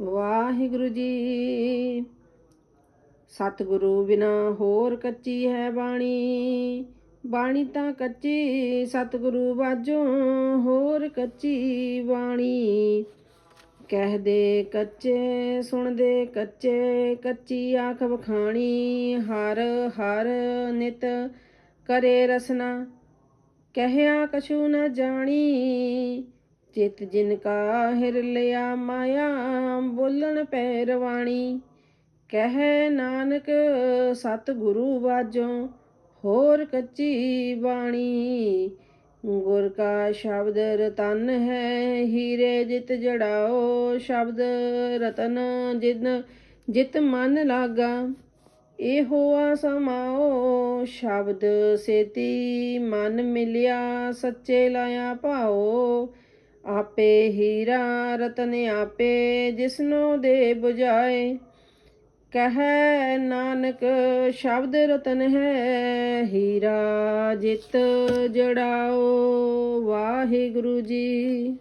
ਵਾਹਿਗੁਰੂ ਜੀ। ਸਤਿਗੁਰੂ ਬਿਨਾ ਹੋਰ ਕੱਚੀ ਹੈ ਬਾਣੀ। ਬਾਣੀ ਤਾਂ ਕੱਚੀ, ਸਤਿਗੁਰੂ ਬਾਝੋਂ ਹੋਰ ਕੱਚੀ ਬਾਣੀ। ਕਹਦੇ ਕੱਚੇ, ਸੁਣਦੇ ਕੱਚੇ, ਕੱਚੀ ਆਖ ਵਖਾਣੀ। ਹਰ ਹਰ ਨਿਤ ਕਰੇ ਰਸਨਾ, ਕਹਿਆ ਕਛੂ ਨ ਜਾਣੀ। ਚਿਤ ਜਿਨ ਕਾ ਹਿਰ ਲਿਆ ਮਾਇਆ, ਬੋਲਣ ਪੈ ਰਵਾਣੀ ਕਹਿ ਨਾਨਕ ਸਤ ਗੁਰੂ ਬਾਝੋਂ ਹੋਰ ਕੱਚੀ ਬਾਣੀ। ਗੁਰ ਕਾ ਸ਼ਬਦ ਰਤਨ ਹੈ, ਹੀਰੇ ਜਿਤ ਜੜਾਓ ਸ਼ਬਦ ਰਤਨ, ਜਿਨ ਜਿਤ ਮਨ ਲਾਗਾ, ਇਹੋ ਆ ਸਮਾਓ ਸ਼ਬਦ ਸੇਤੀ। ਮਨ ਮਿਲਿਆ, ਸੱਚੇ ਲਾਇਆ ਭਾਓ ਆਪੇ ਹੀਰਾ ਰਤਨ ਆਪੇ ਜਿਸਨੋ ਦੇ 부ਝਾਏ ਕਹੈ ਨਾਨਕ, ਸ਼ਬਦ ਰਤਨ ਹੈ, ਹੀਰਾ ਜਿਤ ਜੜਾਓ ਵਾਹਿਗੁਰੂ ਜੀ।